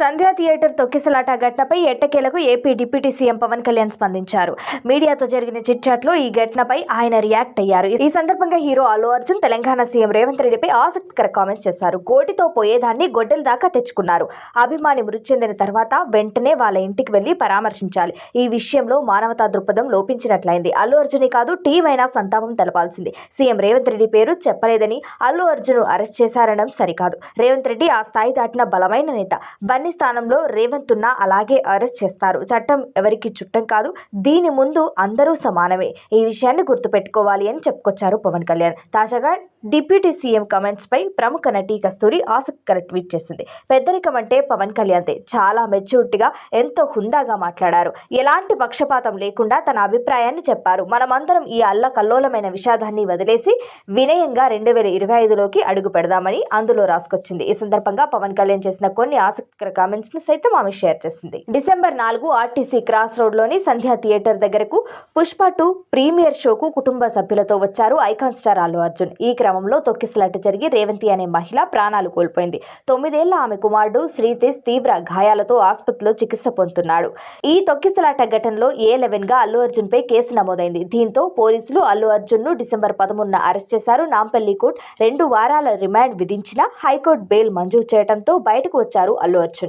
సంధ్యా theatre తొక్కిసలాట ఘటనపై ఎట్టకేలకు AP deputy CM Pawan Kalyan స్పందించారు. మీడియాతో జరిగిన చిట్చాట్లో ఈ ఘటనపై ఆయన రియాక్ట్ అయ్యారు. ఈ సందర్భంగా హీరో అల్లు అర్జున్ తెలంగాణ సీఎం రేవంత్ రెడ్డిపై ఆసక్తికర కామెంట్స్ చేశారు. గోటితో పోయేదాన్ని గొడ్డల దాకా తెచ్చుకున్నారు. అభిమాని మృతి చెందిన తర్వాత వెంటనే వాళ్ళ ఇంటికి వెళ్ళి పరామర్శించాలి. ఈ విషయంలో మానవతా దృక్పథం లోపించినట్లయింది. అల్లు అర్జునే కాదు టీం అయినా సంతాపం తెలపాల్సింది. సీఎం రేవంత్ రెడ్డి పేరు చెప్పలేదని అల్లు అర్జున్ అరెస్ట్ చేశారనడం సరికాదు. రేవంత్ రెడ్డి ఆ స్థాయి దాటిన బలమైన నేత. బన్నీ స్థానంలో రేవంత్ ఉన్నా అలాగే అరెస్ట్ చేస్తారు. చట్టం ఎవరికి చుట్టం కాదు దీని ముందు అందరూ సమానమే. ఈ విషయాన్ని గుర్తుపెట్టుకోవాలి అని చెప్పుకొచ్చారు పవన్ కళ్యాణ్. తాజాగా డిప్యూటీ సీఎం కమెంట్స్ పై ప్రముఖ నటి కస్తూరి ఆసక్తికర ట్వీట్ చేసింది. పెద్దరికం అంటే పవన్ కళ్యాణ్దే చాలా మెచ్యూరిటీగా ఎంతో హుందాగా మాట్లాడారు. ఎలాంటి పక్షపాతం లేకుండా తన అభిప్రాయాన్ని చెప్పారు. మనమందరం ఈ అల్లకల్లోలమైన విషాదాన్ని వదిలేసి వినయంగా రెండు వేల ఇరవై ఐదులోకి అడుగు పెడదామని అందులో రాసుకొచ్చింది. ఈ సందర్భంగా పవన్ కళ్యాణ్ చేసిన కొన్ని ఆసక్తికర కామెంట్స్ను సైతం ఆమె షేర్ చేసింది. డిసెంబర్ నాలుగు ఆర్టీసీ క్రాస్ రోడ్లోని సంధ్యా థియేటర్ దగ్గరకు పుష్ప టూ ప్రీమియర్ షోకు కుటుంబ సభ్యులతో వచ్చారు ఐకాన్ స్టార్ అల్లు అర్జున్. ఈ క్రమంలో తొక్కిసలాట జరిగి రేవంతి అనే మహిళ ప్రాణాలు కోల్పోయింది. తొమ్మిదేళ్ళ ఆమె కుమారుడు శ్రీతేజ్ తీవ్ర గాయాలతో ఆసుపత్రిలో చికిత్స పొందుతున్నాడు. ఈ తొక్కిసలాట ఘటనలో ఏ లెవెన్గా అల్లు అర్జున్ పై కేసు నమోదైంది. దీంతో పోలీసులు అల్లు అర్జున్ను డిసెంబర్ పదమూడున అరెస్ట్ చేశారు. నాంపల్లి కోర్టు రెండు వారాల రిమాండ్ విధించిన హైకోర్టు బెయిల్ మంజూరు చేయడంతో బయటకు వచ్చారు అల్లు అర్జున్.